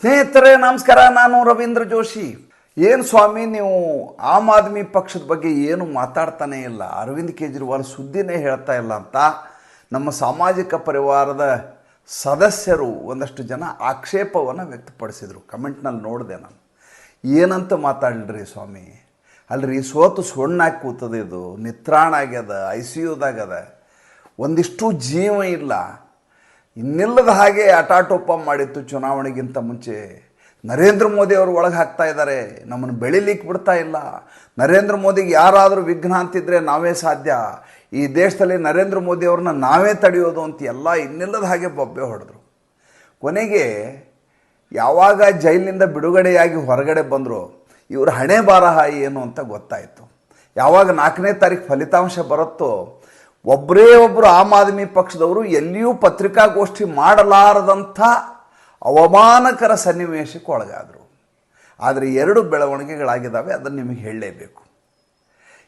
ಸ್ನೇಹಿತರೆ, ನಮಸ್ಕಾರ. ನಾನು ರವೀಂದ್ರ ಜೋಶಿ. ಏನು ಸ್ವಾಮಿ, ನೀವು ಆಮ್ ಆದ್ಮಿ ಪಕ್ಷದ ಬಗ್ಗೆ ಏನು ಮಾತಾಡ್ತಾನೆ ಇಲ್ಲ. ಅರವಿಂದ್ ಕೇಜ್ರಿವಾಲ್ ಸುದ್ದಿನೇ ಹೇಳ್ತಾ ಇಲ್ಲ ಅಂತ. ನಮ್ಮ ಸಾಮಾಜಿಕ ಪರಿವಾರದ ಸದಸ್ಯರು ಒಂದಷ್ಟು ಜನ ಆಕ್ಷೇಪವನ್ನು ವ್ಯಕ್ತಪಡಿಸಿದರು. ಕಮೆಂಟ್ನಲ್ಲಿ ನೋಡಿದೆ ನಾನು. ಏನಂತ ಮಾತಾಡ್ರಿ ಸ್ವಾಮಿ? ಅಲ್ರಿ, ಸೋತು ಸೊಣ್ಣಾಗಿ ಕೂತದ ಇದು. ನಿತ್ರಾಣ ಆಗ್ಯದ ಐ ಸಿ ಯುದಾಗದ. ಒಂದಿಷ್ಟು ಜೀವ ಇಲ್ಲ. ಇನ್ನಿಲ್ಲದ ಹಾಗೆ ಅಟಾಟೋಪ ಮಾಡಿತ್ತು ಚುನಾವಣೆಗಿಂತ ಮುಂಚೆ. ನರೇಂದ್ರ ಮೋದಿ ಅವರು ಒಳಗೆ ಹಾಕ್ತಾ ಇದ್ದಾರೆ. ನಮ್ಮನ್ನು ಬೆಳಿಲಿಕ್ಕೆ ಬಿಡ್ತಾ ಇಲ್ಲ. ನರೇಂದ್ರ ಮೋದಿಗೆ ಯಾರಾದರೂ ವಿಘ್ನ ಅಂತಿದ್ರೆ ನಾವೇ ಸಾಧ್ಯ. ಈ ದೇಶದಲ್ಲಿ ನರೇಂದ್ರ ಮೋದಿ ಅವ್ರನ್ನ ನಾವೇ ತಡೆಯೋದು ಅಂತ ಎಲ್ಲ ಇನ್ನಿಲ್ಲದ ಹಾಗೆ ಬೊಬ್ಬೆ ಹೊಡೆದ್ರು. ಕೊನೆಗೆ ಯಾವಾಗ ಜೈಲಿನಿಂದ ಬಿಡುಗಡೆಯಾಗಿ ಹೊರಗಡೆ ಬಂದರು, ಇವ್ರ ಹಣೆ ಬಾರಹ ಏನು ಅಂತ ಗೊತ್ತಾಯಿತು. ಯಾವಾಗ ನಾಲ್ಕನೇ ತಾರೀಕು ಫಲಿತಾಂಶ ಬರುತ್ತೋ ಒಬ್ಬರೇ ಒಬ್ಬರು ಆಮ್ ಆದ್ಮಿ ಪಕ್ಷದವರು ಎಲ್ಲಿಯೂ ಪತ್ರಿಕಾಗೋಷ್ಠಿ ಮಾಡಲಾರದಂಥ ಅವಮಾನಕರ ಸನ್ನಿವೇಶಕ್ಕೆ ಒಳಗಾದರು. ಆದರೆ ಎರಡು ಬೆಳವಣಿಗೆಗಳಾಗಿದ್ದಾವೆ, ಅದನ್ನು ನಿಮಗೆ ಹೇಳಲೇಬೇಕು.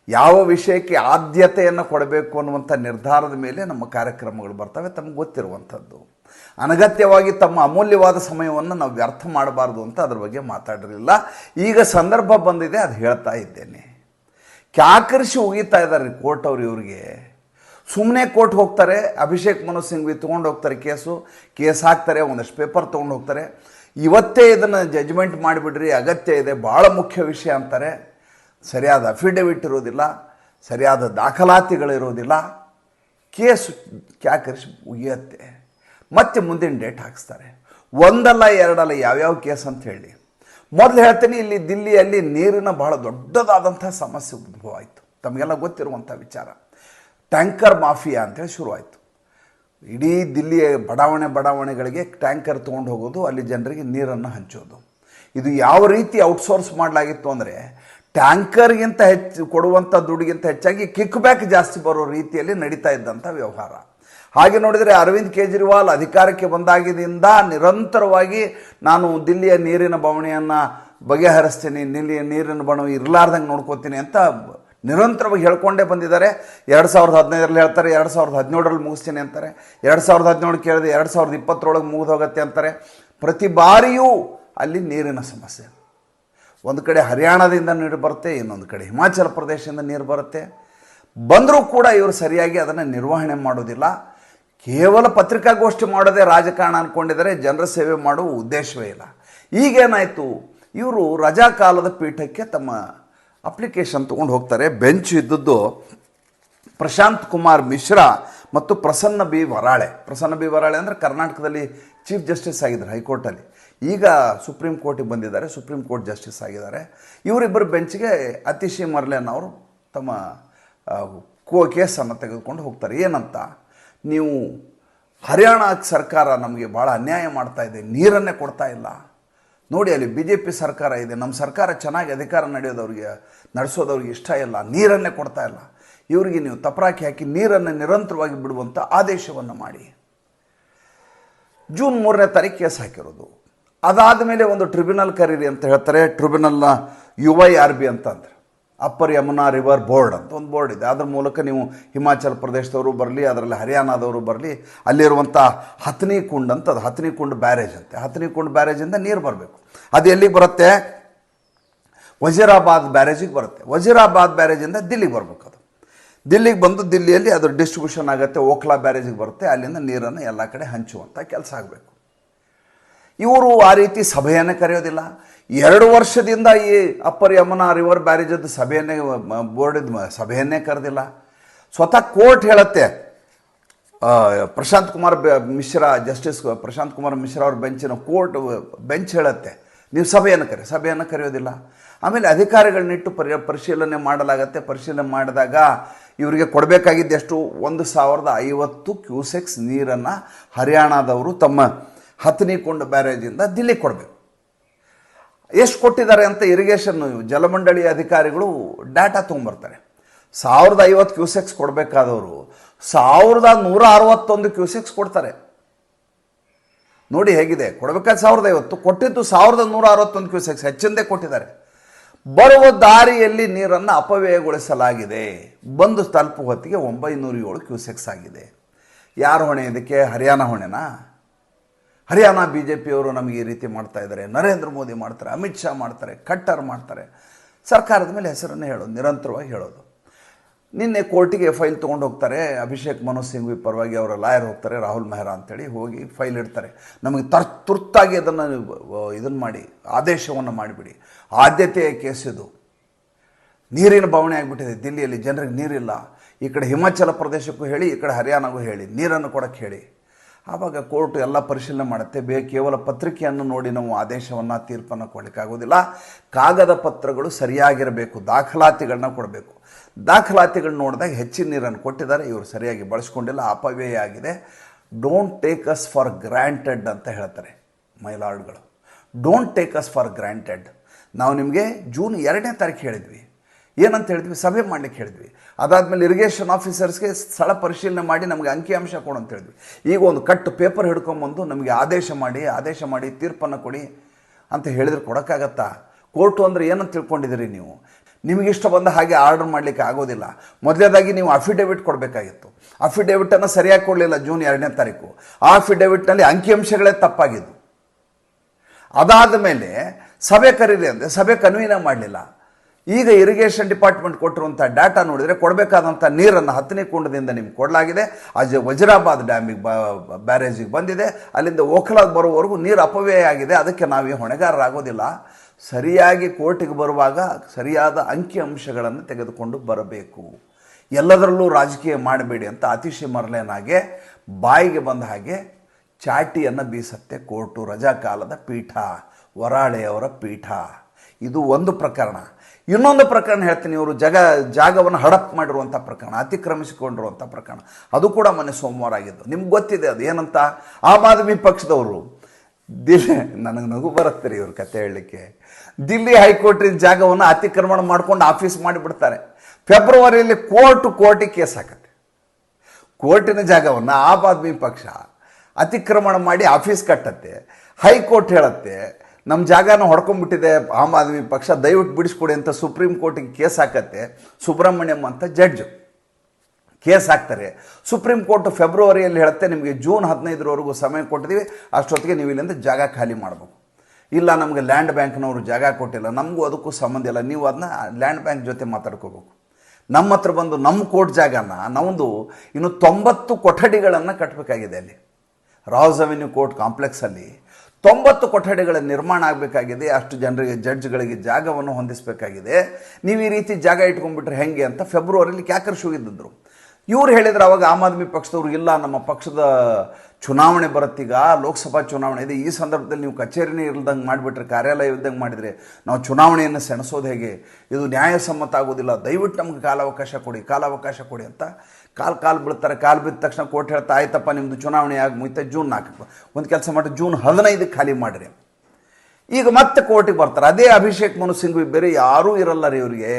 ಯಾವ ವಿಷಯಕ್ಕೆ ಆದ್ಯತೆಯನ್ನು ಕೊಡಬೇಕು ಅನ್ನುವಂಥ ನಿರ್ಧಾರದ ಮೇಲೆ ನಮ್ಮ ಕಾರ್ಯಕ್ರಮಗಳು ಬರ್ತವೆ, ತಮಗೆ ಗೊತ್ತಿರುವಂಥದ್ದು. ಅನಗತ್ಯವಾಗಿ ತಮ್ಮ ಅಮೂಲ್ಯವಾದ ಸಮಯವನ್ನು ನಾವು ವ್ಯರ್ಥ ಮಾಡಬಾರ್ದು ಅಂತ ಅದ್ರ ಬಗ್ಗೆ ಮಾತಾಡಿರಲಿಲ್ಲ. ಈಗ ಸಂದರ್ಭ ಬಂದಿದೆ, ಅದು ಹೇಳ್ತಾ ಇದ್ದೇನೆ. ಕ್ಯಾಕರಿಸಿ ಉಗಿತಾ ಇದ್ದಾರೆ ಕೋರ್ಟ್ ಅವ್ರು ಇವ್ರಿಗೆ. ಸುಮ್ಮನೆ ಕೋರ್ಟ್ ಹೋಗ್ತಾರೆ, ಅಭಿಷೇಕ್ ಮನು ಸಿಂಘ್ವಿ ತೊಗೊಂಡು ಹೋಗ್ತಾರೆ ಕೇಸು, ಕೇಸ್ ಹಾಕ್ತಾರೆ, ಒಂದಷ್ಟು ಪೇಪರ್ ತೊಗೊಂಡು ಹೋಗ್ತಾರೆ. ಇವತ್ತೇ ಇದನ್ನು ಜಜ್ಮೆಂಟ್ ಮಾಡಿಬಿಡ್ರಿ, ಅಗತ್ಯ ಇದೆ ಭಾಳ ಮುಖ್ಯ ವಿಷಯ ಅಂತಾರೆ. ಸರಿಯಾದ ಅಫಿಡವಿಟ್ ಇರೋದಿಲ್ಲ, ಸರಿಯಾದ ದಾಖಲಾತಿಗಳಿರೋದಿಲ್ಲ ಕೇಸು ಕ್ಯಾಕರಿಸಿ ಉಗಿಯತ್ತೆ ಮತ್ತೆ ಮುಂದಿನ ಡೇಟ್ ಹಾಕಿಸ್ತಾರೆ. ಒಂದಲ್ಲ, ಎರಡಲ್ಲ ಯಾವ್ಯಾವ ಕೇಸ್ ಅಂತ ಹೇಳಿ. ಮೊದಲು ಹೇಳ್ತೀನಿ, ಇಲ್ಲಿ ದಿಲ್ಲಿಯಲ್ಲಿ ನೀರಿನ ಬಹಳ ದೊಡ್ಡದಾದಂಥ ಸಮಸ್ಯೆ ಉದ್ಭವ ಆಯಿತು. ತಮಗೆಲ್ಲ ಗೊತ್ತಿರುವಂಥ ವಿಚಾರ. ಟ್ಯಾಂಕರ್ ಮಾಫಿಯಾ ಅಂತೇಳಿ ಶುರುವಾಯಿತು. ಇಡೀ ದಿಲ್ಲಿಯ ಬಡಾವಣೆ ಬಡಾವಣೆಗಳಿಗೆ ಟ್ಯಾಂಕರ್ ತೊಗೊಂಡು ಹೋಗೋದು, ಅಲ್ಲಿ ಜನರಿಗೆ ನೀರನ್ನು ಹಂಚೋದು. ಇದು ಯಾವ ರೀತಿ ಔಟ್ಸೋರ್ಸ್ ಮಾಡಲಾಗಿತ್ತು ಅಂದರೆ, ಟ್ಯಾಂಕರ್ಗಿಂತ ಹೆಚ್ಚು ಕೊಡುವಂಥ ದುಡ್ಡಿಗಿಂತ ಹೆಚ್ಚಾಗಿ ಕಿಕ್ ಬ್ಯಾಕ್ ಜಾಸ್ತಿ ಬರೋ ರೀತಿಯಲ್ಲಿ ನಡೀತಾ ಇದ್ದಂಥ ವ್ಯವಹಾರ. ಹಾಗೆ ನೋಡಿದರೆ ಅರವಿಂದ್ ಕೇಜ್ರಿವಾಲ್ ಅಧಿಕಾರಕ್ಕೆ ಬಂದಾಗಿದಿಂದ ನಿರಂತರವಾಗಿ ನಾನು ದಿಲ್ಲಿಯ ನೀರಿನ ಬವಣೆಯನ್ನು ಬಗೆಹರಿಸ್ತೀನಿ, ದಿಲ್ಲಿಯ ನೀರಿನ ಬಣವು ಇರಲಾರ್ದಂಗೆ ನೋಡ್ಕೋತೀನಿ ಅಂತ ನಿರಂತರವಾಗಿ ಹೇಳ್ಕೊಂಡೇ ಬಂದಿದ್ದಾರೆ. ಎರಡು ಸಾವಿರದ ಹದಿನೈದರಲ್ಲಿ ಹೇಳ್ತಾರೆ, ಎರಡು ಸಾವಿರದ ಹದಿನೇಳರಲ್ಲಿ ಮುಗಿಸ್ತೀನಿ ಅಂತಾರೆ. ಎರಡು ಸಾವಿರದ ಹದಿನೇಳು ಕೇಳಿದೆ, ಎರಡು ಸಾವಿರದ ಇಪ್ಪತ್ತರೊಳಗೆ ಮುಗಿದೋಗತ್ತೆ ಅಂತಾರೆ. ಪ್ರತಿ ಬಾರಿಯೂ ಅಲ್ಲಿ ನೀರಿನ ಸಮಸ್ಯೆ. ಒಂದು ಕಡೆ ಹರಿಯಾಣದಿಂದ ನೀರು ಬರುತ್ತೆ, ಇನ್ನೊಂದು ಕಡೆ ಹಿಮಾಚಲ ಪ್ರದೇಶದಿಂದ ನೀರು ಬರುತ್ತೆ. ಬಂದರೂ ಕೂಡ ಇವರು ಸರಿಯಾಗಿ ಅದನ್ನು ನಿರ್ವಹಣೆ ಮಾಡೋದಿಲ್ಲ. ಕೇವಲ ಪತ್ರಿಕಾಗೋಷ್ಠಿ ಮಾಡೋದೇ ರಾಜಕಾರಣ ಅಂದ್ಕೊಂಡಿದ್ದಾರೆ ಜನರ ಸೇವೆ ಮಾಡುವ ಉದ್ದೇಶವೇ ಇಲ್ಲ. ಈಗೇನಾಯಿತು, ಇವರು ರಜಾಕಾಲದ ಪೀಠಕ್ಕೆ ತಮ್ಮ ಅಪ್ಲಿಕೇಶನ್ ತೊಗೊಂಡು ಹೋಗ್ತಾರೆ. ಬೆಂಚ್ ಇದ್ದದ್ದು ಪ್ರಶಾಂತ್ ಕುಮಾರ್ ಮಿಶ್ರಾ ಮತ್ತು ಪ್ರಸನ್ನ ಬಿ ವರಾಳೆ. ಪ್ರಸನ್ನ ಬಿ ವರಾಳೆ ಅಂದರೆ ಕರ್ನಾಟಕದಲ್ಲಿ ಚೀಫ್ ಜಸ್ಟಿಸ್ ಆಗಿದ್ದಾರೆ ಹೈಕೋರ್ಟಲ್ಲಿ. ಈಗ ಸುಪ್ರೀಂ ಕೋರ್ಟಿಗೆ ಬಂದಿದ್ದಾರೆ. ಸುಪ್ರೀಂ ಕೋರ್ಟ್ ಜಸ್ಟಿಸ್ ಆಗಿದ್ದಾರೆ. ಇವರಿಬ್ಬರು ಬೆಂಚ್ಗೆ ಅತಿಶಿ ಮರ್ಲೆನ್ ಅವರು ತಮ್ಮ ಕೋ, ಕೇಸನ್ನು ತೆಗೆದುಕೊಂಡು ಹೋಗ್ತಾರೆ. ಏನಂತ? ನೀವು ಹರಿಯಾಣ ಸರ್ಕಾರ ನಮಗೆ ಭಾಳ ಅನ್ಯಾಯ ಮಾಡ್ತಾ ಇದೆ. ನೀರನ್ನೇ ಕೊಡ್ತಾ ಇಲ್ಲ. ನೋಡಿ ಅಲ್ಲಿ ಬಿ ಜೆ ಪಿ ಸರ್ಕಾರ ಇದೆ. ನಮ್ಮ ಸರ್ಕಾರ ಚೆನ್ನಾಗಿ ಅಧಿಕಾರ ನಡೆಯೋದವ್ರಿಗೆ, ನಡೆಸೋದವ್ರಿಗೆ ಇಷ್ಟ ಇಲ್ಲ. ನೀರನ್ನೇ ಕೊಡ್ತಾ ಇಲ್ಲ. ಇವರಿಗೆ ನೀವು ತಪರಾಕಿ ಹಾಕಿ ನೀರನ್ನು ನಿರಂತರವಾಗಿ ಬಿಡುವಂಥ ಆದೇಶವನ್ನು ಮಾಡಿ. ಜೂನ್ ಮೂರನೇ ತಾರೀಕು ಕೇಸ್ ಹಾಕಿರೋದು. ಅದಾದ ಮೇಲೆ ಒಂದು ಟ್ರಿಬ್ಯುನಲ್ ಕರೀರಿ ಅಂತ ಹೇಳ್ತಾರೆ. ಟ್ರಿಬ್ಯುನಲ್ನ ಯು ವೈ ಆರ್ ಬಿ ಅಂತ ಅಂದ್ರೆ. ಅಪ್ಪರ್ ಯಮುನಾ ರಿವರ್ ಬೋರ್ಡ್ ಅಂತ ಒಂದು ಬೋರ್ಡ್ ಇದೆ. ಅದ್ರ ಮೂಲಕ ನೀವು ಹಿಮಾಚಲ ಪ್ರದೇಶದವರು ಬರಲಿ, ಅದರಲ್ಲಿ ಹರಿಯಾಣದವರು ಬರಲಿ ಅಲ್ಲಿರುವಂಥ ಹತ್ನಿ ಕುಂಡ್ ಅಂತ ಅದು ಹತ್ನಿ ಕುಂಡ್ ಬ್ಯಾರೇಜ್ ಅಂತೆ. ಹತ್ನಿ ಕುಂಡ್ ಬ್ಯಾರೇಜಿಂದ ನೀರು ಬರಬೇಕು. ಅದು ಎಲ್ಲಿಗೆ ಬರುತ್ತೆ? ವಜೀರಾಬಾದ್ ಬ್ಯಾರೇಜಿಗೆ ಬರುತ್ತೆ. ವಜೀರಾಬಾದ್ ಬ್ಯಾರೇಜಿಂದ ದಿಲ್ಲಿಗೆ ಬರಬೇಕು ಅದು. ದಿಲ್ಲಿಗೆ ಬಂದು ದಿಲ್ಲಿಯಲ್ಲಿ ಅದು ಡಿಸ್ಟ್ರಿಬ್ಯೂಷನ್ ಆಗುತ್ತೆ, ಓಖ್ಲಾ ಬ್ಯಾರೇಜಿಗೆ ಬರುತ್ತೆ, ಅಲ್ಲಿಂದ ನೀರನ್ನು ಎಲ್ಲ ಕಡೆ ಹಂಚುವಂಥ ಕೆಲಸ ಆಗಬೇಕು. ಇವರು ಆ ರೀತಿ ಸಭೆಯನ್ನು ಕರೆಯೋದಿಲ್ಲ. ಎರಡು ವರ್ಷದಿಂದ ಈ ಅಪ್ಪರ್ ಯಮುನಾ ರಿವರ್ ಬ್ಯಾರೇಜದ್ದು ಸಭೆಯನ್ನೇ ಬೋರ್ಡಿದ ಸಭೆಯನ್ನೇ ಕರೆದಿಲ್ಲ. ಸ್ವತಃ ಕೋರ್ಟ್ ಹೇಳುತ್ತೆ. ಪ್ರಶಾಂತ್ ಕುಮಾರ್ ಮಿಶ್ರಾ, ಜಸ್ಟಿಸ್ ಪ್ರಶಾಂತ್ ಕುಮಾರ್ ಮಿಶ್ರಾ ಅವ್ರ ಬೆಂಚಿನ ಕೋರ್ಟ್ ಬೆಂಚ್ ಹೇಳುತ್ತೆ. ನೀವು ಸಭೆಯನ್ನು ಕರೆ ಸಭೆಯನ್ನು ಕರೆಯೋದಿಲ್ಲ. ಆಮೇಲೆ ಅಧಿಕಾರಿಗಳನ್ನಿಟ್ಟು ಪರಿ, ಪರಿಶೀಲನೆ ಮಾಡಲಾಗತ್ತೆ. ಪರಿಶೀಲನೆ ಮಾಡಿದಾಗ ಇವರಿಗೆ ಕೊಡಬೇಕಾಗಿದ್ದೆಷ್ಟು? ಒಂದು ಸಾವಿರದ ಐವತ್ತು ಕ್ಯೂಸೆಕ್ಸ್ ನೀರನ್ನು ಹರಿಯಾಣದವರು ತಮ್ಮ ಹತ್ತನಿಕೊಂಡ ಬ್ಯಾರೇಜಿಂದ ದಿಲ್ಲಿ ಕೊಡಬೇಕು. ಎಷ್ಟು ಕೊಟ್ಟಿದ್ದಾರೆ ಅಂತ ಇರಿಗೇಷನ್ ಜಲಮಂಡಳಿ ಅಧಿಕಾರಿಗಳು ಡಾಟಾ ತೊಗೊಂಬರ್ತಾರೆ. ಸಾವಿರದ ಐವತ್ತು ಕ್ಯೂಸೆಕ್ಸ್ ಕೊಡಬೇಕಾದವರು ಸಾವಿರದ ನೂರ ಅರವತ್ತೊಂದು ಕ್ಯೂಸೆಕ್ಸ್ ಕೊಡ್ತಾರೆ. ನೋಡಿ ಹೇಗಿದೆ, ಕೊಡಬೇಕಾದ ಸಾವಿರದ ಐವತ್ತು, ಕೊಟ್ಟಿದ್ದು ಸಾವಿರದ ನೂರ ಅರವತ್ತೊಂದು ಕ್ಯೂಸೆಕ್ಸ್ ಹೆಚ್ಚಿಂದೇ ಕೊಟ್ಟಿದ್ದಾರೆ. ಬರುವ ದಾರಿಯಲ್ಲಿ ನೀರನ್ನು ಅಪವ್ಯಯಗೊಳಿಸಲಾಗಿದೆ. ಬಂದು ತಲುಪು ಹೊತ್ತಿಗೆ ಒಂಬೈನೂರ ಏಳು ಕ್ಯೂಸೆಕ್ಸ್ ಆಗಿದೆ. ಯಾರು ಹೊಣೆ ಇದಕ್ಕೆ? ಹರಿಯಾಣ ಹೊಣೆನಾ? ಹರಿಯಾಣ ಬಿ ಜೆ ಪಿಯವರು ನಮಗೆ ಈ ರೀತಿ ಮಾಡ್ತಾ ಇದ್ದಾರೆ. ನರೇಂದ್ರ ಮೋದಿ ಮಾಡ್ತಾರೆ, ಅಮಿತ್ ಶಾ ಮಾಡ್ತಾರೆ ಖಟ್ಟರ್ ಮಾಡ್ತಾರೆ. ಸರ್ಕಾರದ ಮೇಲೆ ಹೆಸರನ್ನು ಹೇಳೋದು, ನಿರಂತರವಾಗಿ ಹೇಳೋದು. ನಿನ್ನೆ ಕೋರ್ಟಿಗೆ ಫೈಲ್ ತೊಗೊಂಡು ಹೋಗ್ತಾರೆ. ಅಭಿಷೇಕ್ ಮನು ಸಿಂಘ್ವಿ ಪರವಾಗಿ ಅವರ ಲಾಯರ್ ಹೋಗ್ತಾರೆ, ರಾಹುಲ್ ಮೆಹ್ರಾ ಅಂತೇಳಿ ಹೋಗಿ ಫೈಲ್ ಇಡ್ತಾರೆ. ನಮಗೆ ತರ್, ತುರ್ತಾಗಿ ಅದನ್ನು ಇದನ್ನು ಮಾಡಿ, ಆದೇಶವನ್ನು ಮಾಡಿಬಿಡಿ. ಆದ್ಯತೆಯ ಕೇಸ್ ಇದು. ನೀರಿನ ಬವಣೆ ಆಗಿಬಿಟ್ಟಿದೆ. ದಿಲ್ಲಿಯಲ್ಲಿ ಜನರಿಗೆ ನೀರಿಲ್ಲ. ಈ ಕಡೆ ಹಿಮಾಚಲ ಪ್ರದೇಶಕ್ಕೂ ಹೇಳಿ, ಈ ಕಡೆ ಹರಿಯಾಣಗೂ ಹೇಳಿ, ನೀರನ್ನು ಕೊಡೋಕ್ಕೆ ಹೇಳಿ. ಆವಾಗ ಕೋರ್ಟ್ ಎಲ್ಲ ಪರಿಶೀಲನೆ ಮಾಡುತ್ತೆ. ಬೇ, ಕೇವಲ ಪತ್ರಿಕೆಯನ್ನು ನೋಡಿ ನಾವು ಆದೇಶವನ್ನು, ತೀರ್ಪನ್ನು ಕೊಡಲಿಕ್ಕಾಗೋದಿಲ್ಲ ಕಾಗದ ಪತ್ರಗಳು ಸರಿಯಾಗಿರಬೇಕು, ದಾಖಲಾತಿಗಳನ್ನ ಕೊಡಬೇಕು. ದಾಖಲಾತಿಗಳನ್ನ ನೋಡಿದಾಗ ಹೆಚ್ಚಿನ ನೀರನ್ನು ಕೊಟ್ಟಿದ್ದಾರೆ. ಇವರು ಸರಿಯಾಗಿ ಬಳಸ್ಕೊಂಡಿಲ್ಲ, ಅಪವ್ಯಯ ಆಗಿದೆ. Don't take us for granted ಅಂತ ಹೇಳ್ತಾರೆ ಮೈಲಾರ್ಡ್ಗಳು don't take us for granted ನಾವು ನಿಮಗೆ ಜೂನ್ ಎರಡನೇ ತಾರೀಕು ಹೇಳಿದ್ವಿ. ಏನಂತ ಹೇಳಿದ್ವಿ? ಸಭೆ ಮಾಡಲಿಕ್ಕೆ ಹೇಳಿದ್ವಿ. ಅದಾದಮೇಲೆ ಇರಿಗೇಷನ್ ಆಫೀಸರ್ಸ್ಗೆ ಸ್ಥಳ ಪರಿಶೀಲನೆ ಮಾಡಿ ನಮಗೆ ಅಂಕಿಅಂಶ ಕೊಡು ಅಂತ ಹೇಳಿದ್ವಿ. ಈಗ ಒಂದು ಕಟ್ಟು ಪೇಪರ್ ಹಿಡ್ಕೊಂಬಂದು ನಮಗೆ ಆದೇಶ ಮಾಡಿ ಆದೇಶ ಮಾಡಿ ತೀರ್ಪನ್ನು ಕೊಡಿ ಅಂತ ಹೇಳಿದ್ರೆ ಕೊಡೋಕ್ಕಾಗತ್ತಾ? ಕೋರ್ಟು ಅಂದರೆ ಏನಂತ ತಿಳ್ಕೊಂಡಿದ್ದೀರಿ ನೀವು? ನಿಮಗೆ ಇಷ್ಟ ಬಂದ ಹಾಗೆ ಆರ್ಡರ್ ಮಾಡಲಿಕ್ಕೆ ಆಗೋದಿಲ್ಲ. ಮೊದಲೇದಾಗಿ ನೀವು ಅಫಿಡೇವಿಟ್ ಕೊಡಬೇಕಾಗಿತ್ತು. ಅಫಿಡೇವಿಟನ್ನು ಸರಿಯಾಗಿ ಕೊಡಲಿಲ್ಲ ಜೂನ್ ಎರಡನೇ ತಾರೀಕು. ಆ ಅಫಿಡೇವಿಟ್ನಲ್ಲಿ ಅಂಕಿಅಂಶಗಳೇ ತಪ್ಪಾಗಿದ್ದು. ಅದಾದ ಮೇಲೆ ಸಭೆ ಕರೀರಿ ಅಂದರೆ ಸಭೆ ಕನ್ವೀನ ಮಾಡಲಿಲ್ಲ. ಈಗ ಇರಿಗೇಷನ್ ಡಿಪಾರ್ಟ್ಮೆಂಟ್ ಕೊಟ್ಟಿರುವಂಥ ಡಾಟಾ ನೋಡಿದರೆ ಕೊಡಬೇಕಾದಂಥ ನೀರನ್ನು ಹತ್ತನೇ ಕುಂಡದಿಂದ ನಿಮ್ಗೆ ಕೊಡಲಾಗಿದೆ. ಅಜ ವಜ್ರಾಬಾದ್ ಡ್ಯಾಮಿಗೆ ಬ್ಯಾರೇಜಿಗೆ ಬಂದಿದೆ. ಅಲ್ಲಿಂದ ಓಖಲಾದ್ ಬರುವವರೆಗೂ ನೀರು ಅಪವ್ಯಯ ಆಗಿದೆ. ಅದಕ್ಕೆ ನಾವು ಹೊಣೆಗಾರರಾಗೋದಿಲ್ಲ. ಸರಿಯಾಗಿ ಕೋರ್ಟಿಗೆ ಬರುವಾಗ ಸರಿಯಾದ ಅಂಕಿ ಅಂಶಗಳನ್ನು ತೆಗೆದುಕೊಂಡು ಬರಬೇಕು. ಎಲ್ಲದರಲ್ಲೂ ರಾಜಕೀಯ ಮಾಡಬೇಡಿ ಅಂತ ಅತಿಶಯ ಮರಲೇನಾಗೆ ಬಾಯಿಗೆ ಬಂದ ಹಾಗೆ ಚಾಟಿಯನ್ನು ಬೀಸತ್ತೆ ಕೋರ್ಟು ರಜಾಕಾಲದ ಪೀಠ, ವರಾಳೆಯವರ ಪೀಠ. ಇದು ಒಂದು ಪ್ರಕರಣ. ಇನ್ನೊಂದು ಪ್ರಕರಣ ಹೇಳ್ತೀನಿ ಇವರು ಜಗ, ಜಾಗವನ್ನು ಹಡಪ್ ಮಾಡಿರುವಂಥ ಪ್ರಕರಣ, ಅತಿಕ್ರಮಿಸಿಕೊಂಡಿರುವಂಥ ಪ್ರಕರಣ. ಅದು ಕೂಡ ಮೊನ್ನೆ ಸೋಮವಾರ ಆಗಿದ್ದು. ನಿಮ್ಗೆ ಗೊತ್ತಿದೆ ಅದು ಏನಂತ? ಆಮ್ ಆದ್ಮಿ ಪಕ್ಷದವರು, ದಿಲ್ಲಿ, ನನಗೆ ನಗು ಬರುತ್ತೆ ರೀ ಇವ್ರ ಕತೆ ಹೇಳಲಿಕ್ಕೆ. ದಿಲ್ಲಿ ಹೈಕೋರ್ಟಿನ ಜಾಗವನ್ನು ಅತಿಕ್ರಮಣ ಮಾಡ್ಕೊಂಡು ಆಫೀಸ್ ಮಾಡಿಬಿಡ್ತಾರೆ. ಫೆಬ್ರವರಿಯಲ್ಲಿ ಕೋರ್ಟು ಕೋರ್ಟಿಗೆ ಕೇಸ್ ಹಾಕತ್ತೆ. ಕೋರ್ಟಿನ ಜಾಗವನ್ನು ಆಮ್ ಆದ್ಮಿ ಪಕ್ಷ ಅತಿಕ್ರಮಣ ಮಾಡಿ ಆಫೀಸ್ ಕಟ್ಟತ್ತೆ. ಹೈಕೋರ್ಟ್ ಹೇಳುತ್ತೆ. ನಮ್ಮ ಜಾಗನ ಹೊಡ್ಕೊಂಡ್ಬಿಟ್ಟಿದೆ ಆಮ್ ಆದ್ಮಿ ಪಕ್ಷ, ದಯವಿಟ್ಟು ಬಿಡಿಸ್ಕೊಡಿ ಅಂತ ಸುಪ್ರೀಂ ಕೋರ್ಟಿಗೆ ಕೇಸ್ ಹಾಕತ್ತೆ, ಸುಬ್ರಹ್ಮಣ್ಯಂ ಅಂತ ಜಡ್ಜ್. ಕೇಸ್ ಹಾಕ್ತಾರೆ. ಸುಪ್ರೀಂ ಕೋರ್ಟ್ ಫೆಬ್ರವರಿಯಲ್ಲಿ ಹೇಳುತ್ತೆ, ನಿಮಗೆ ಜೂನ್ ಹದಿನೈದರವರೆಗೂ ಸಮಯ ಕೊಟ್ಟಿದ್ದೀವಿ ಅಷ್ಟೊತ್ತಿಗೆ ನೀವು ಇಲ್ಲಿಂದ ಜಾಗ ಖಾಲಿ ಮಾಡಬೇಕು. ಇಲ್ಲ ನಮಗೆ ಲ್ಯಾಂಡ್ ಬ್ಯಾಂಕ್ನವರು ಜಾಗ ಕೊಟ್ಟಿಲ್ಲ, ನಮಗೂ ಅದಕ್ಕೂ ಸಂಬಂಧ ಇಲ್ಲ, ನೀವು ಅದನ್ನ ಲ್ಯಾಂಡ್ ಬ್ಯಾಂಕ್ ಜೊತೆ ಮಾತಾಡ್ಕೋಬೇಕು. ನಮ್ಮ ಹತ್ರ ಬಂದು ನಮ್ಮ ಕೋರ್ಟ್ ಜಾಗನ ನಮ್ಮದು ಇನ್ನು ತೊಂಬತ್ತು ಕೊಠಡಿಗಳನ್ನು ಕಟ್ಟಬೇಕಾಗಿದೆ ಅಲ್ಲಿ. ರಾವ್ಸ್ ಅವೆನ್ಯೂ ಕೋರ್ಟ್ ಕಾಂಪ್ಲೆಕ್ಸಲ್ಲಿ ತೊಂಬತ್ತು ಕೊಠಡಿಗಳ ನಿರ್ಮಾಣ ಆಗಬೇಕಾಗಿದೆ, ಅಷ್ಟು ಜನರಿಗೆ, ಜಡ್ಜ್ಗಳಿಗೆ ಜಾಗವನ್ನು ಹೊಂದಿಸಬೇಕಾಗಿದೆ. ನೀವು ಈ ರೀತಿ ಜಾಗ ಇಟ್ಕೊಂಡ್ಬಿಟ್ರೆ ಹೆಂಗೆ ಅಂತ ಫೆಬ್ರವರಿಲಿ ಕ್ಯಾಕರ್ ಶುಗಿದ್ದರು ಇವ್ರು ಹೇಳಿದ್ರು, ಅವಾಗ ಆಮ್ ಆದ್ಮಿ ಪಕ್ಷದವ್ರು, ಇಲ್ಲ, ನಮ್ಮ ಪಕ್ಷದ ಚುನಾವಣೆ ಬರುತ್ತೀಗ, ಲೋಕಸಭಾ ಚುನಾವಣೆ ಇದೆ, ಈ ಸಂದರ್ಭದಲ್ಲಿ ನೀವು ಕಚೇರಿನೇ ಇಲ್ದಂಗೆ ಮಾಡಿಬಿಟ್ರೆ, ಕಾರ್ಯಾಲಯ ಇಲ್ದಂಗೆ ಮಾಡಿದರೆ, ನಾವು ಚುನಾವಣೆಯನ್ನು ಸೆಣಸೋದು ಹೇಗೆ? ಇದು ನ್ಯಾಯಸಮ್ಮತ ಆಗೋದಿಲ್ಲ. ದಯವಿಟ್ಟು ನಮಗೆ ಕಾಲಾವಕಾಶ ಕೊಡಿ ಕಾಲಾವಕಾಶ ಕೊಡಿ ಅಂತ ಕಾಲು ಕಾಲು ಬೀಳ್ತಾರೆ, ಕಾಲು ಬಿದ್ದ ತಕ್ಷಣ ಕೋರ್ಟ್ ಹೇಳ್ತಾ, ಆಯ್ತಪ್ಪ ನಿಮ್ಮದು ಚುನಾವಣೆ ಆಗಿ ಮುಗಿತ ಜೂನ್ ನಾಲ್ಕು, ಒಂದು ಕೆಲಸ ಮಾಡಿ ಜೂನ್ ಹದಿನೈದಕ್ಕೆ ಖಾಲಿ ಮಾಡಿರಿ. ಈಗ ಮತ್ತೆ ಕೋರ್ಟಿಗೆ ಬರ್ತಾರೆ. ಅದೇ ಅಭಿಷೇಕ್ ಮನು ಸಿಂಘ್ವಿ ಬೇರೆ ಯಾರೂ ಇರಲ್ಲ ರೀ ಇವರಿಗೆ.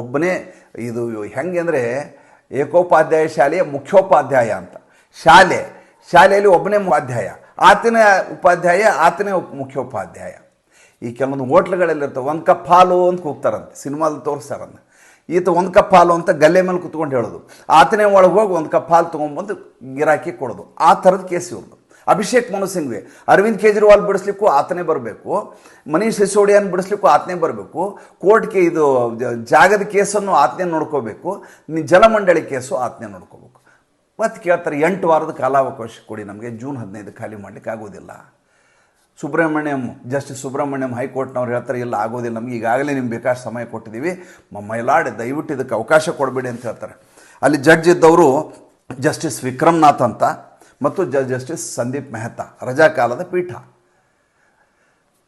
ಒಬ್ಬನೇ, ಇದು ಹೆಂಗೆ ಅಂದರೆ ಏಕೋಪಾಧ್ಯಾಯ ಶಾಲೆಯ ಮುಖ್ಯೋಪಾಧ್ಯಾಯ ಅಂತ. ಶಾಲೆ, ಶಾಲೆಯಲ್ಲಿ ಒಬ್ಬನೇ ಉಪಾಧ್ಯಾಯ ಆತನೇ ಉಪಾಧ್ಯಾಯ, ಆತನೇ ಮುಖ್ಯೋಪಾಧ್ಯಾಯ. ಈ ಕೆಲವೊಂದು ಹೋಟ್ಲ್ಗಳಲ್ಲಿರ್ತವೆ ಒಂದು ಕಪ್ ಹಾಲು ಅಂತ ಕೂಗ್ತಾರಂತೆ, ಸಿನಿಮಾದಲ್ಲಿ ತೋರಿಸ್ತಾರಂತ. ಈತ ಒಂದು ಕಪ್ ಹಾಲು ಅಂತ ಗಲ್ಲೆ ಮೇಲೆ ಕುತ್ಕೊಂಡು ಹೇಳೋದು. ಆತನೇ ಒಳಗೆ ಹೋಗಿ ಒಂದು ಕಪ್ ಹಾಲು ತೊಗೊಂಬಂದು ಗಿರಾಕಿ ಕೊಡೋದು. ಆ ಥರದ ಕೇಸ್ ಇವ್ರದ್ದು ಅಭಿಷೇಕ್ ಮನು ಸಿಂಘ್ವಿ, ಅರವಿಂದ್ ಕೇಜ್ರಿವಾಲ್ ಬಿಡಿಸ್ಲಿಕ್ಕೂ ಆತನೇ ಬರಬೇಕು. ಮನೀಶ್ ಸಿಸೋಡಿಯನ್ ಬಿಡಿಸ್ಲಿಕ್ಕೂ ಆತನೇ ಬರಬೇಕು. ಕೋರ್ಟ್ಗೆ ಇದು ಜಾಗದ ಕೇಸನ್ನು ಆತನೇ ನೋಡ್ಕೋಬೇಕು. ಜಲಮಂಡಳಿ ಕೇಸು ಆತನೇ ನೋಡ್ಕೋಬೇಕು. ಮತ್ತು ಕೇಳ್ತಾರೆ, ಎಂಟು ವಾರದ ಕಾಲಾವಕಾಶ ಕೊಡಿ ನಮಗೆ, ಜೂನ್ ಹದಿನೈದು ಖಾಲಿ ಮಾಡಲಿಕ್ಕೆ ಆಗೋದಿಲ್ಲ. ಸುಬ್ರಹ್ಮಣ್ಯಂ ಜಸ್ಟಿಸ್ ಸುಬ್ರಹ್ಮಣ್ಯಂ ಹೈಕೋರ್ಟ್ನವ್ರು ಹೇಳ್ತಾರೆ, ಇಲ್ಲ, ಆಗೋದಿಲ್ಲ, ನಮ್ಗೆ ಈಗಾಗಲೇ ನಿಮ್ಗೆ ಬೇಕಾದ ಸಮಯ ಕೊಟ್ಟಿದ್ದೀವಿ. ಮೈಲಾಡ್ ದಯವಿಟ್ಟು ಇದಕ್ಕೆ ಅವಕಾಶ ಕೊಡಬೇಡಿ ಅಂತ ಹೇಳ್ತಾರೆ. ಅಲ್ಲಿ ಜಡ್ಜ್ ಇದ್ದವರು ಜಸ್ಟಿಸ್ ವಿಕ್ರಮ್ನಾಥ್ ಅಂತ, ಮತ್ತು ಜಸ್ಟಿಸ್ ಸಂದೀಪ್ ಮೆಹ್ತಾ ರಜಾಕಾಲದ ಪೀಠ.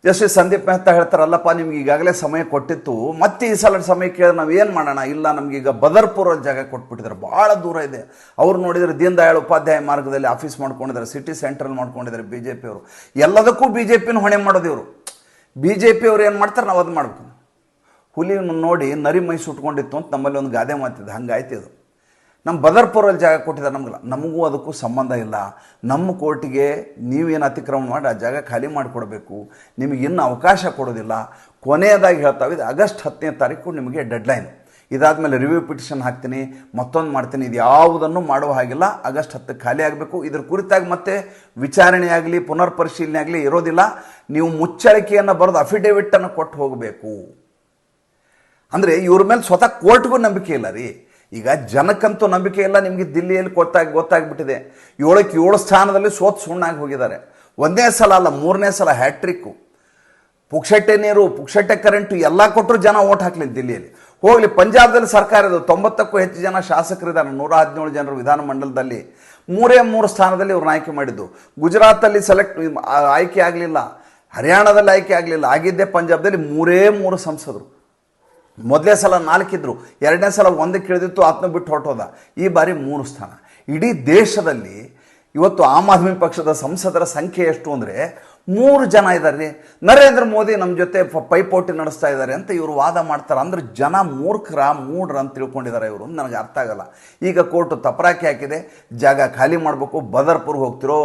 ಜಸ್ಟಿಸ್ ಸಂದೀಪ್ ಮೆಹ್ತಾ ಹೇಳ್ತಾರಲ್ಲಪ್ಪ, ನಿಮ್ಗೆ ಈಗಾಗಲೇ ಸಮಯ ಕೊಟ್ಟಿತ್ತು. ಮತ್ತೆ ಈ ಸಲ ಸಮಯ ಕೇಳಿದ್ರೆ ನಾವು ಏನು ಮಾಡೋಣ? ಇಲ್ಲ, ನಮ್ಗೆ ಈಗ ಬದರ್ಪುರಲ್ಲಿ ಜಾಗ ಕೊಟ್ಬಿಟ್ಟಿದ್ದಾರೆ. ಭಾಳ ದೂರ ಇದೆ. ಅವ್ರು ನೋಡಿದರೆ ದೀನ್ ದಯಾಳ್ ಉಪಾಧ್ಯಾಯ ಮಾರ್ಗದಲ್ಲಿ ಆಫೀಸ್ ಮಾಡ್ಕೊಂಡಿದ್ದಾರೆ ಸಿಟಿ ಸೆಂಟ್ರಲ್ ಮಾಡ್ಕೊಂಡಿದ್ದಾರೆ ಬಿ ಜೆ ಪಿಯವರು ಎಲ್ಲದಕ್ಕೂ ಬಿ ಜೆ ಪಿನ ಹೊಣೆ ಮಾಡೋದು ಇವರು. ಬಿ ಜೆ ಪಿಯವ್ರು ಏನು ಮಾಡ್ತಾರೆ? ನಾವು ಅದು ಮಾಡ್ಬೇಕು. ಹುಲಿಯನ್ನು ನೋಡಿ, ನರಿ ಮೈ ಸುಟ್ಕೊಂಡಿತ್ತು ಅಂತ ನಮ್ಮಲ್ಲಿ ಒಂದು ಗಾದೆ ಮಾತಿದೆ. ಹಂಗಾಯ್ತು ಇದು. ನಮ್ಮ ಬದರ್ಪುರಲ್ಲಿ ಜಾಗ ಕೊಟ್ಟಿದ್ದಾರೆ ನಮಗೆ ನಮಗೂ ಅದಕ್ಕೂ ಸಂಬಂಧ ಇಲ್ಲ. ನಮ್ಮ ಕೋರ್ಟಿಗೆ ನೀವೇನು ಅತಿಕ್ರಮಣ ಮಾಡಿ ಆ ಜಾಗ ಖಾಲಿ ಮಾಡಿಕೊಡ್ಬೇಕು. ನಿಮಗೆ ಇನ್ನೂ ಅವಕಾಶ ಕೊಡೋದಿಲ್ಲ. ಕೊನೆಯದಾಗಿ ಹೇಳ್ತಾವೆ ಇದು ಆಗಸ್ಟ್ ಹತ್ತನೇ ತಾರೀಕು ನಿಮಗೆ ಡೆಡ್ಲೈನ್ ಇದಾದಮೇಲೆ ರಿವ್ಯೂ ಪಿಟಿಷನ್ ಹಾಕ್ತೀನಿ, ಮತ್ತೊಂದು ಮಾಡ್ತೀನಿ. ಇದು ಯಾವುದನ್ನು ಮಾಡುವ ಹಾಗಿಲ್ಲ. ಆಗಸ್ಟ್ ಹತ್ತು ಖಾಲಿ ಆಗಬೇಕು. ಇದ್ರ ಕುರಿತಾಗಿ ಮತ್ತೆ ವಿಚಾರಣೆ ಆಗಲಿ ಪುನರ್ ಪರಿಶೀಲನೆ ಆಗಲಿ ಇರೋದಿಲ್ಲ. ನೀವು ಮುಚ್ಚಳಿಕೆಯನ್ನು ಬರೆದು ಅಫಿಡೇವಿಟ್ಟನ್ನು ಕೊಟ್ಟು ಹೋಗಬೇಕು. ಅಂದರೆ ಇವ್ರ ಮೇಲೆ ಸ್ವತಃ ಕೋರ್ಟ್ಗೂ ನಂಬಿಕೆ ಇಲ್ಲ ರೀ. ಈಗ ಜನಕ್ಕಂತೂ ನಂಬಿಕೆ ಇಲ್ಲ, ನಿಮಗೆ ದಿಲ್ಲಿಯಲ್ಲಿ ಗೊತ್ತಾಗಿ, ಗೊತ್ತಾಗ್ಬಿಟ್ಟಿದೆ. ಏಳಕ್ಕೆ ಏಳು ಸ್ಥಾನದಲ್ಲಿ ಸೋತ್ ಸುಣ್ಣಾಗಿ ಹೋಗಿದ್ದಾರೆ. ಒಂದೇ ಸಲ ಅಲ್ಲ, ಮೂರನೇ ಸಲ ಹ್ಯಾಟ್ರಿಕ್ಕು ಪುಕ್ಷಟ್ಟೆ ನೀರು, ಪುಕ್ಷಟ್ಟೆ ಕರೆಂಟು ಎಲ್ಲ ಕೊಟ್ಟರು ಜನ ಓಟ್ ಹಾಕಲಿ ದಿಲ್ಲಿಯಲ್ಲಿ. ಹೋಗಲಿ, ಪಂಜಾಬ್ದಲ್ಲಿ ಸರ್ಕಾರದ ತೊಂಬತ್ತಕ್ಕೂ ಹೆಚ್ಚು ಜನ ಶಾಸಕರಿದ್ದಾರೆ. ನೂರ ಹದಿನೇಳು ಜನರು ವಿಧಾನಮಂಡಲದಲ್ಲಿ ಮೂರೇ ಮೂರು ಸ್ಥಾನದಲ್ಲಿ ಇವ್ರನ್ನ ಆಯ್ಕೆ ಮಾಡಿದ್ದು. ಗುಜರಾತಲ್ಲಿ ಸೆಲೆಕ್ಟ್ ಆಯ್ಕೆ ಆಗಲಿಲ್ಲ. ಹರಿಯಾಣದಲ್ಲಿ ಆಯ್ಕೆ ಆಗಲಿಲ್ಲ. ಆಗಿದ್ದೇ ಪಂಜಾಬ್ದಲ್ಲಿ ಮೂರೇ ಮೂರು ಸಂಸದರು. ಮೊದಲೇ ಸಲ ನಾಲ್ಕಿದ್ರು, ಎರಡನೇ ಸಲ ಒಂದಕ್ಕೆ ಇಳಿದಿತ್ತು, ಆತ್ಮ ಬಿಟ್ಟು ಹೊರಟೋದ. ಈ ಬಾರಿ ಮೂರು ಸ್ಥಾನ. ಇಡೀ ದೇಶದಲ್ಲಿ ಇವತ್ತು ಆಮ್ ಆದ್ಮಿ ಪಕ್ಷದ ಸಂಸದರ ಸಂಖ್ಯೆ ಎಷ್ಟು ಅಂದರೆ ಮೂರು ಜನ ಇದ್ದಾರೆ. ರೀ ನರೇಂದ್ರ ಮೋದಿ ನಮ್ಮ ಜೊತೆ ಪೈಪೋಟಿ ನಡೆಸ್ತಾ ಇದ್ದಾರೆ ಅಂತ ಇವರು ವಾದ ಮಾಡ್ತಾರೆ. ಅಂದ್ರೆ ಜನ ಮೂರ್ಖರ, ಮೂಡ್ರ ಅಂತ ತಿಳ್ಕೊಂಡಿದ್ದಾರೆ ಇವರು ನನಗೆ ಅರ್ಥ ಆಗಲ್ಲ. ಈಗ ಕೋರ್ಟು ತಪರಾಕಿ ಹಾಕಿದೆ. ಜಾಗ ಖಾಲಿ ಮಾಡಬೇಕು. ಬದರ್ಪುರ್ಗೆ ಹೋಗ್ತಿರೋ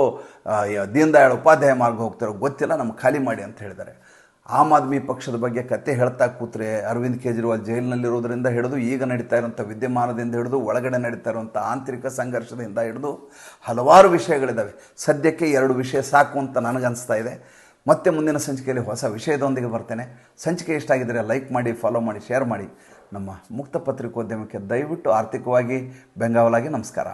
ದೀನ್ ದಯಾಳ್ ಉಪಾಧ್ಯಾಯ ಮಾರ್ಗ ಹೋಗ್ತಿರೋ, ಗೊತ್ತಿಲ್ಲ. ನಮ್ಗೆ ಖಾಲಿ ಮಾಡಿ ಅಂತ ಹೇಳಿದ್ದಾರೆ. ಆಮ್ ಆದ್ಮಿ ಪಕ್ಷದ ಬಗ್ಗೆ ಕತೆ ಹೇಳ್ತಾ ಕೂತ್ರೆ ಅರವಿಂದ್ ಕೇಜ್ರಿವಾಲ್ ಜೈಲಿನಲ್ಲಿರೋದ್ರಿಂದ ಹಿಡಿದು ಈಗ ನಡೀತಾ ಇರುವಂಥ ವಿದ್ಯಮಾನದಿಂದ ಹಿಡಿದು ಒಳಗಡೆ ನಡೀತಾ ಇರುವಂಥ ಆಂತರಿಕ ಸಂಘರ್ಷದಿಂದ ಹಿಡಿದು ಹಲವಾರು ವಿಷಯಗಳಿದ್ದಾವೆ. ಸದ್ಯಕ್ಕೆ ಎರಡು ವಿಷಯ ಸಾಕು ಅಂತ ನನಗನ್ನಿಸ್ತಾ ಇದೆ. ಮತ್ತೆ ಮುಂದಿನ ಸಂಚಿಕೆಯಲ್ಲಿ ಹೊಸ ವಿಷಯದೊಂದಿಗೆ ಬರ್ತೇನೆ. ಸಂಚಿಕೆ ಇಷ್ಟ ಆಗಿದ್ದರೆ ಲೈಕ್ ಮಾಡಿ, ಫಾಲೋ ಮಾಡಿ, ಶೇರ್ ಮಾಡಿ. ನಮ್ಮ ಮುಕ್ತ ಪತ್ರಿಕೋದ್ಯಮಕ್ಕೆ ದಯವಿಟ್ಟು ಆರ್ಥಿಕವಾಗಿ ಬೆಂಗಾವಲಾಗಿ ನಮಸ್ಕಾರ.